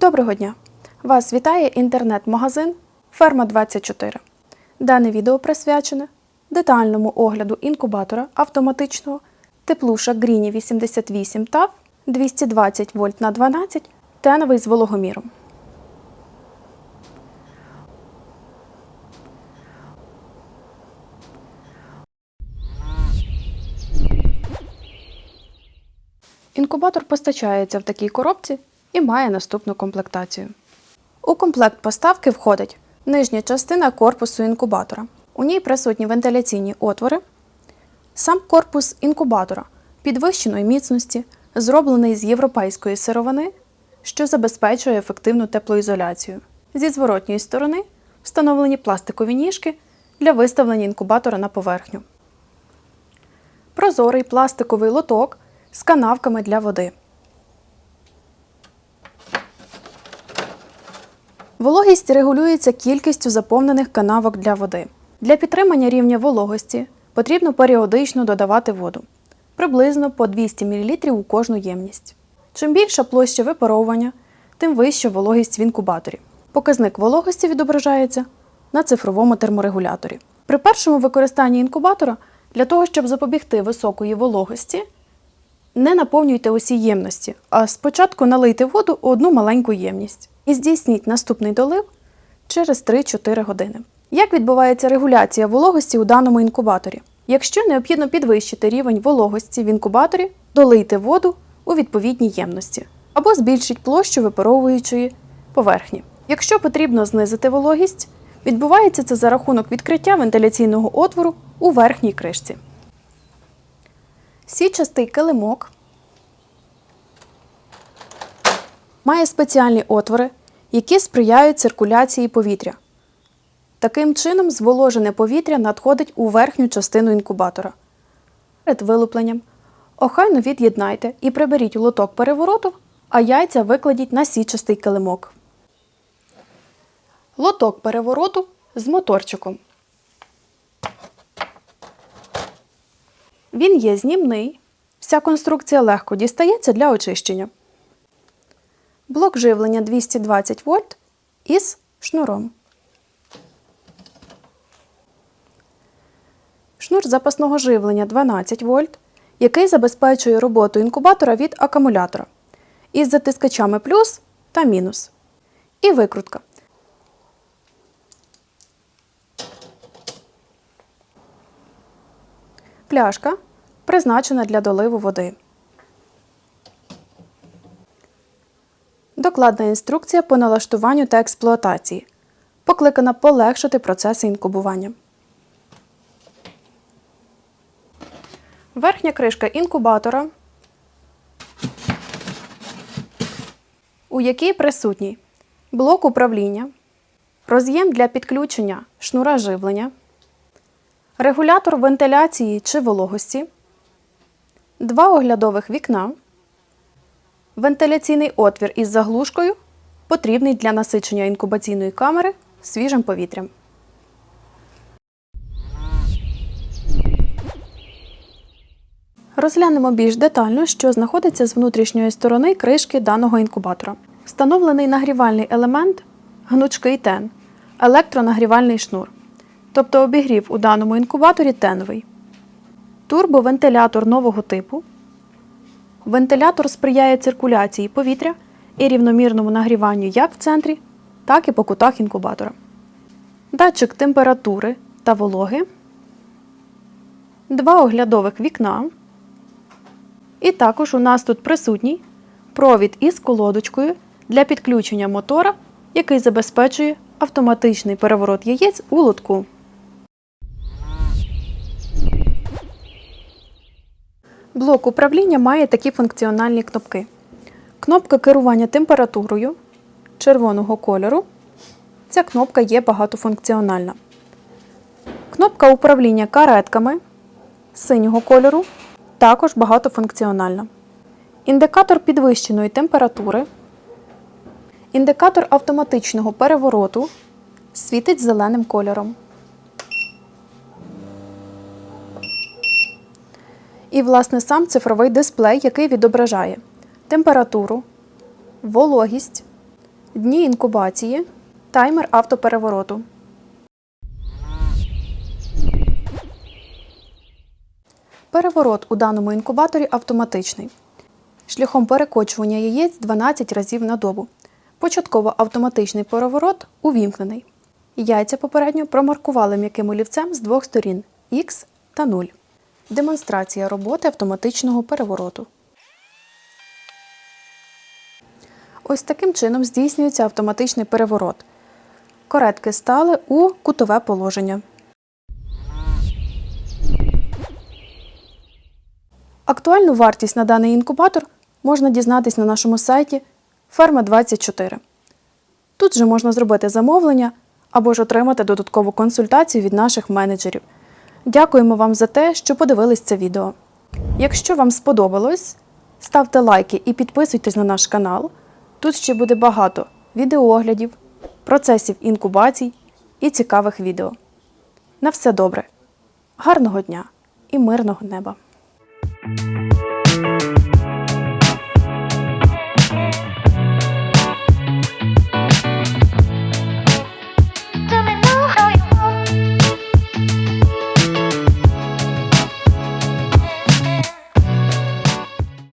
Доброго дня! Вас вітає інтернет-магазин Ферма 24. Дане відео присвячене детальному огляду інкубатора автоматичного теплуша Гріні 88 ТАВ 220 вольт на 12 теновий з вологоміром. Інкубатор постачається в такій коробці і має наступну комплектацію. У комплект поставки входить нижня частина корпусу інкубатора. У ній присутні вентиляційні отвори, сам корпус інкубатора підвищеної міцності, зроблений з європейської сировини, що забезпечує ефективну теплоізоляцію. Зі зворотньої сторони встановлені пластикові ніжки для виставлення інкубатора на поверхню. Прозорий пластиковий лоток з канавками для води. Вологість регулюється кількістю заповнених канавок для води. Для підтримання рівня вологості потрібно періодично додавати воду приблизно по 200 мл у кожну ємність. Чим більша площа випаровування, тим вища вологість в інкубаторі. Показник вологості відображається на цифровому терморегуляторі. При першому використанні інкубатора для того, щоб запобігти високої вологості, не наповнюйте усі ємності, а спочатку налийте воду у одну маленьку ємність і здійсніть наступний долив через 3-4 години. Як відбувається регуляція вологості у даному інкубаторі? Якщо необхідно підвищити рівень вологості в інкубаторі, долийте воду у відповідній ємності або збільшіть площу випаровуючої поверхні. Якщо потрібно знизити вологість, відбувається це за рахунок відкриття вентиляційного отвору у верхній кришці. Січастий килимок має спеціальні отвори, які сприяють циркуляції повітря. Таким чином, зволожене повітря надходить у верхню частину інкубатора. Перед вилупленням охайно від'єднайте і приберіть лоток перевороту, а яйця викладіть на січастий килимок. Лоток перевороту з моторчиком. Він є знімний. Вся конструкція легко дістається для очищення. Блок живлення 220 вольт із шнуром. Шнур запасного живлення 12 вольт, який забезпечує роботу інкубатора від акумулятора із затискачами плюс та мінус. І викрутка. Пляшка призначена для доливу води. Докладна інструкція по налаштуванню та експлуатації. Покликана полегшити процеси інкубування. Верхня кришка інкубатора, у якій присутній блок управління, роз'єм для підключення шнура живлення, регулятор вентиляції чи вологості, два оглядових вікна, вентиляційний отвір із заглушкою, потрібний для насичення інкубаційної камери свіжим повітрям. Розглянемо більш детально, що знаходиться з внутрішньої сторони кришки даного інкубатора. Встановлений нагрівальний елемент гнучкий тен, електронагрівальний шнур. Тобто обігрів у даному інкубаторі теновий. Турбовентилятор нового типу. Вентилятор сприяє циркуляції повітря і рівномірному нагріванню як в центрі, так і по кутах інкубатора. Датчик температури та вологи. Два оглядових вікна. І також у нас тут присутній провід із колодочкою для підключення мотора, який забезпечує автоматичний переворот яєць у лотку. Блок управління має такі функціональні кнопки. Кнопка керування температурою червоного кольору. Ця кнопка є багатофункціональна. Кнопка управління каретками синього кольору також багатофункціональна. Індикатор підвищеної температури. Індикатор автоматичного перевороту світить зеленим кольором. І, власне, сам цифровий дисплей, який відображає температуру, вологість, Дні інкубації, таймер автоперевороту. Переворот у даному інкубаторі автоматичний. Шляхом перекочування яєць 12 разів на добу. Початково автоматичний переворот увімкнений. Яйця попередньо промаркували м'яким олівцем з двох сторін Х та 0. Демонстрація роботи автоматичного перевороту. Ось таким чином здійснюється автоматичний переворот. Коретки стали у кутове положення. Актуальну вартість на даний інкубатор можна дізнатись на нашому сайті Ферма24. Тут же можна зробити замовлення або ж отримати додаткову консультацію від наших менеджерів. Дякуємо вам за те, що подивились це відео. Якщо вам сподобалось, ставте лайки і підписуйтесь на наш канал. Тут ще буде багато відеооглядів, процесів інкубацій і цікавих відео. На все добре, гарного дня і мирного неба!